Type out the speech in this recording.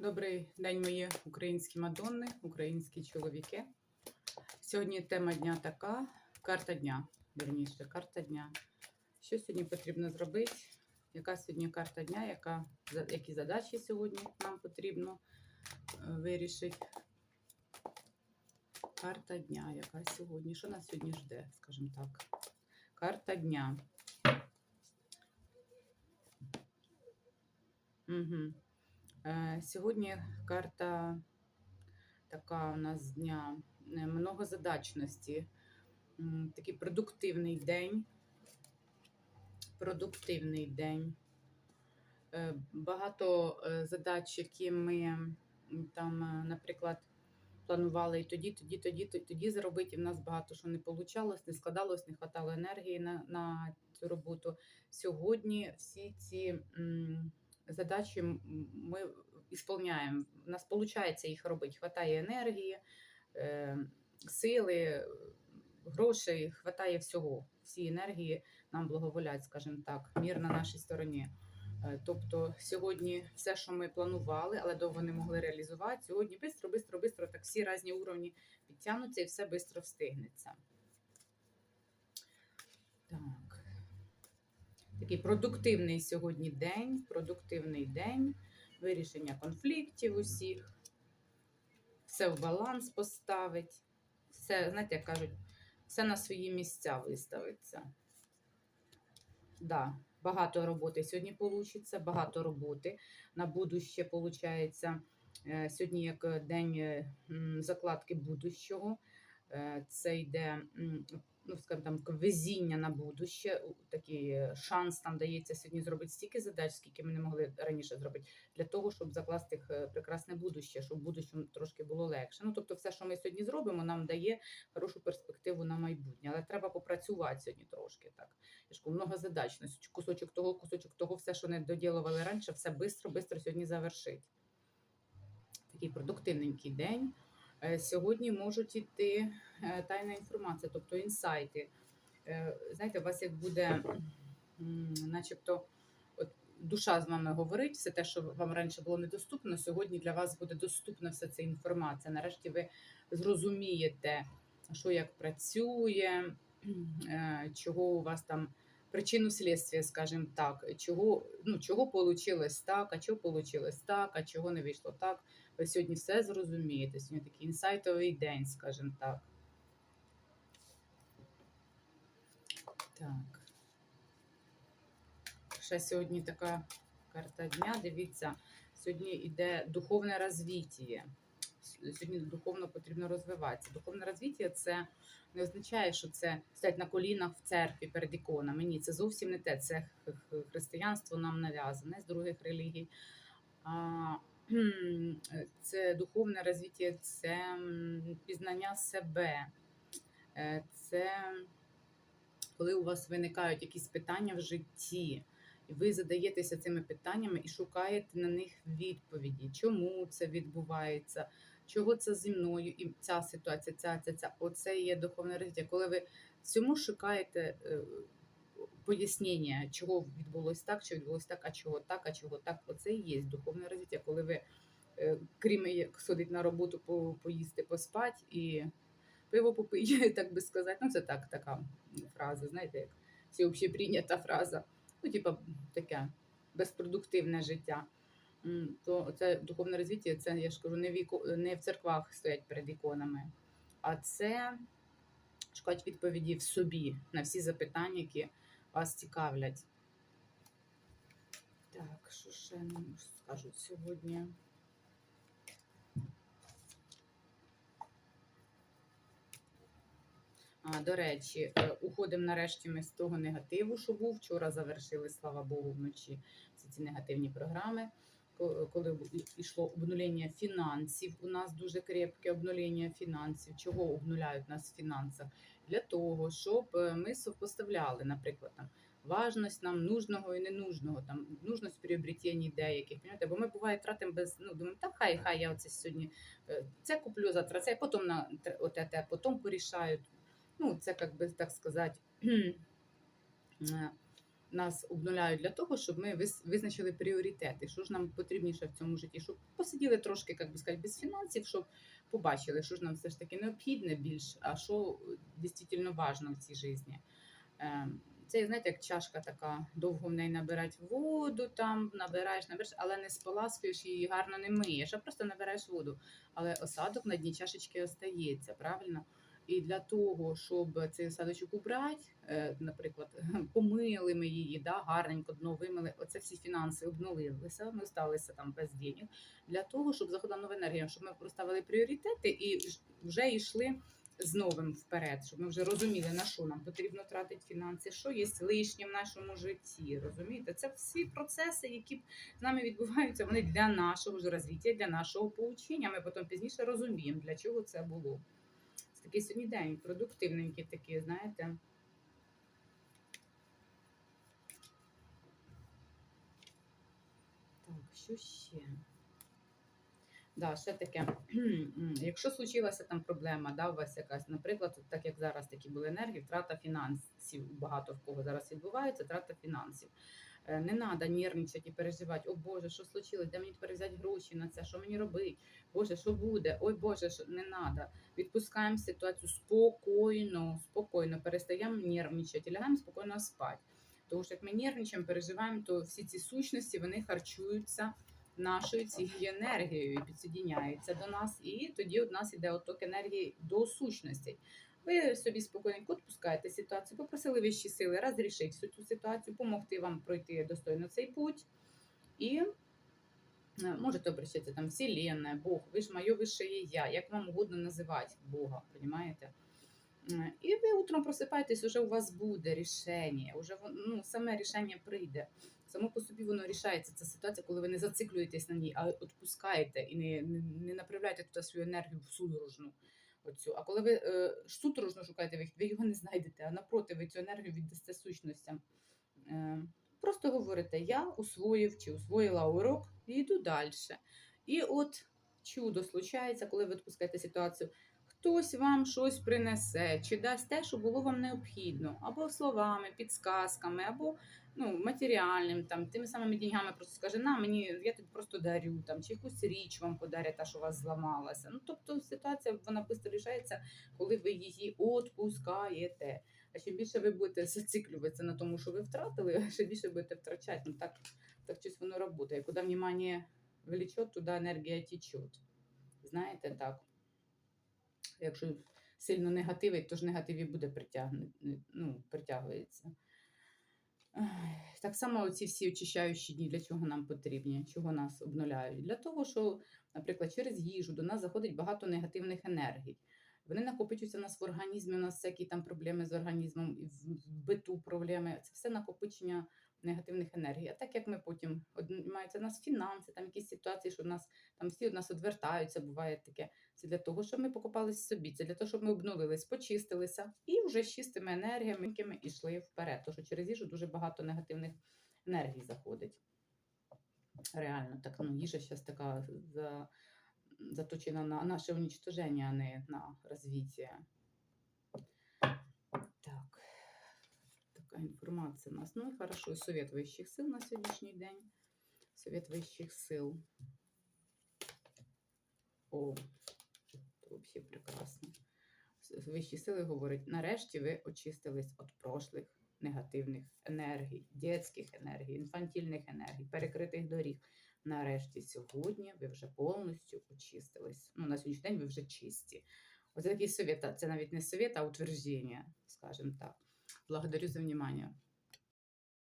Добрий день, мої українські мадонни, українські чоловіки. Сьогодні тема дня така: карта дня. Вірніше, карта дня. Що сьогодні потрібно зробити? Яка сьогодні карта дня? Яка, які задачі сьогодні нам потрібно е, вирішити? Карта дня, яка сьогодні? Що нас сьогодні жде, скажімо так? Карта дня. Угу. Е, Сьогодні карта така у нас з дня е, многозадачності. Такий продуктивний день. Продуктивний день. Е, Багато задач, які ми там, наприклад, планували і тоді, тоді, тоді, тоді, зробити. І в нас багато що не вийшло, не складалось, не хватало енергії на, на цю роботу. Сьогодні всі ці м, задачі ми ісполняємо. У нас виходить їх робити. Хватає енергії, е, сили, грошей, хватає всього. Всі енергії нам благоволять, скажімо так, мір на нашій стороні. Е, Тобто сьогодні все, що ми планували, але довго не могли реалізувати, сьогодні бистро, бистро, бистро, так всі різні уровні підтягнуться і все бистро встигнеться. Так. Такий продуктивний сьогодні день, продуктивний день, вирішення конфліктів усіх, все в баланс поставить, все, знаєте, як кажуть, все на свої місця виставиться. Да, багато роботи сьогодні вийде, багато роботи. На будуще виходить. Сьогодні як день е, закладки будущого. Е, Це йде, ну, скажімо, там везіння на будуще. Такий е, шанс там дається сьогодні зробити стільки задач, скільки ми не могли раніше зробити, для того, щоб закласти їх, е, прекрасне будуще, щоб в будущому трошки було легше. Ну, тобто, все, що ми сьогодні зробимо, нам дає хорошу перспективу на майбутнє. Але треба попрацювати сьогодні трошки так. Многозадачність, кусочок того, кусочок того, все, що не доділували раніше, все швидко, швидко сьогодні завершить. Такий продуктивненький день. Е, Сьогодні можуть іти е, тайна інформація, тобто інсайти. Е, Знаєте, у вас як буде, начебто, от душа з вами говорить, все те, що вам раніше було недоступно, сьогодні для вас буде доступна вся ця інформація. Нарешті ви зрозумієте, що як працює, чого у вас там причину слідствия, скажімо так, чого, ну, чого получилось так, а чого получилось так, а чого не вийшло так. Ви сьогодні все зрозумієте. Сьогодні такий інсайтовий день, скажімо так. Так. Ще сьогодні така карта дня. Дивіться, сьогодні йде духовне розвіття. Сьогодні духовно потрібно розвиватися. Духовне розвіття це не означає, що це стоять на колінах в церкві перед іконами. Ні, це зовсім не те. Це християнство нам нав'язане з других релігій. Кхм, це духовне розвиття, це пізнання себе. Е, Це коли у вас виникають якісь питання в житті, і ви задаєтеся цими питаннями і шукаєте на них відповіді, чому це відбувається, чого це зі мною, і ця ситуація, ця, ця, ця. Оце є духовне розвиття. Коли ви всьому шукаєте е, пояснення, чого відбулось так, що відбулось так, а чого так, а чого так. Оце і є духовне розвиття, коли ви, е, крім як сходить на роботу, по- поїсти, поспати і пиво попити, так би сказати. Ну, це так, така фраза, знаєте, як всеобщеприйнята фраза. Ну, типа таке безпродуктивне життя. То це духовне розвиття, це я ж кажу, не в, іко- не в церквах стоять перед іконами, а це шукати відповіді в собі на всі запитання, які вас цікавлять. Так, що ще нам скажуть сьогодні? А, до речі, е, уходимо нарешті ми з того негативу, що був. Вчора завершили, слава Богу, вночі всі ці негативні програми. Ко- Коли йшло обнулення фінансів, у нас дуже крепке обнулення фінансів. Чого обнуляють нас в фінансах? Для того, щоб е, ми сопоставляли, наприклад, там важність нам нужного і ненужного, там нужність приобретення деяких. Понимаєте? Бо ми буває тратимо без ну думаємо, та хай, хай я оце сьогодні е, це куплю завтра, це потім на те- потім порішаю. Ну, це як би так сказати. нас обнуляють для того, щоб ми виз- визначили пріоритети, що ж нам потрібніше в цьому житті, щоб посиділи трошки, як би сказати, без фінансів, щоб побачили, що ж нам все ж таки необхідне більш, а що дійсно важливо в цій житті. Ем, Це, знаєте, як чашка така, довго в неї набирати воду, там набираєш, набираєш, але не споласкуєш її, гарно не миєш, а просто набираєш воду. Але осадок на дні чашечки остається, правильно? І для того, щоб цей осадочок убрати, е, наприклад, помили ми її, да, гарненько дно вимили, оце всі фінанси обнулилися, ми сталися там без денег, для того, щоб заходила нова енергія, щоб ми проставили пріоритети і вже йшли з новим вперед, щоб ми вже розуміли, на що нам потрібно тратити фінанси, що є лишнє в нашому житті. Розумієте, це всі процеси, які з нами відбуваються, вони для нашого ж розвиття, для нашого поучення. Ми потім пізніше розуміємо, для чого це було. Такий сьогодні день продуктивненький такий, знаєте. Так, що ще? Да, ще таке, якщо случилася там проблема, да, у вас якась, наприклад, так як зараз такі були енергії, втрата фінансів, багато в кого зараз відбувається, втрата фінансів. Е, Не треба нервничати і переживати, о Боже, що случилось, де мені тепер взяти гроші на це, що мені робити, Боже, що буде, ой Боже, що не треба. Відпускаємо ситуацію спокійно, спокійно, перестаємо нервничати лягаємо спокійно спати. Тому що як ми нервничаємо, переживаємо, то всі ці сущності вони харчуються нашою цією енергією і підсоединяються до нас, і тоді у нас іде отток енергії до сущностей. Ви собі спокійненько відпускаєте ситуацію, попросили вищі сили розрішити всю цю ситуацію, допомогти вам пройти достойно цей путь. І е, можете обращатися там Вселенная, Бог, ви ж моє вище я, як вам угодно називати Бога, розумієте? Е, І ви утром просипаєтесь, уже у вас буде рішення, уже ну, саме рішення прийде. Само по собі воно рішається. Це ситуація, коли ви не зациклюєтесь на ній, а відпускаєте і не, не, не направляєте туди свою енергію в судорожну. Оцю. А коли ви е, судорожно шукаєте вихід, ви його не знайдете, а напроти, ви цю енергію віддасте сущностям. Е, просто говорите, я усвоїв чи усвоїла урок і йду далі. І от чудо случається, коли ви відпускаєте ситуацію. Хтось вам щось принесе, чи дасть те, що було вам необхідно, або словами, підсказками, або ну, матеріальним, там, тими самими деньгами просто скаже, на мені я тобі просто дарю, там, чи якусь річ вам подарять, та, що у вас зламалася. Ну, тобто ситуація вона швидко рішається, коли ви її відпускаєте. А чим більше ви будете зациклюватися на тому, що ви втратили, ще більше будете втрачати. Ну, так, так щось воно працює. Куди внимание влечет, туди енергія тече. Знаєте, так. Якщо сильно негативить, то ж негатив і буде ну, притягується. Так само ці всі очищаючі дні для чого нам потрібні, чого нас обнуляють? Для того, що, наприклад, через їжу до нас заходить багато негативних енергій. Вони накопичуються в нас в організмі, у нас всякі там проблеми з організмом, в биту проблеми. Це все накопичення негативних енергій. А так як ми потім мається у нас фінанси, там якісь ситуації, що в нас там всі від нас відвертаються, буває таке. Це для того, щоб ми покопались собі, це для того, щоб ми обнулились, почистилися і вже з чистими енергіями якими йшли вперед. Тому що через їжу дуже багато негативних енергій заходить. Реально, так ну, їжа зараз така за, заточена на наше уничтоження, а не на розвиття. Так, така інформація у нас. Ну і хорошо, совет вищих сил на сьогоднішній день. Совет вищих сил. О, це взагалі прекрасно. Вищі сили говорять, нарешті ви очистились від прошлих негативних енергій, дитячих енергій, інфантільних енергій, перекритих доріг. Нарешті сьогодні ви вже повністю очистились. Ну, на сьогоднішній день ви вже чисті. Оце такий совет. Це навіть не совет, а утвердження, скажімо так. Благодарю за внимание.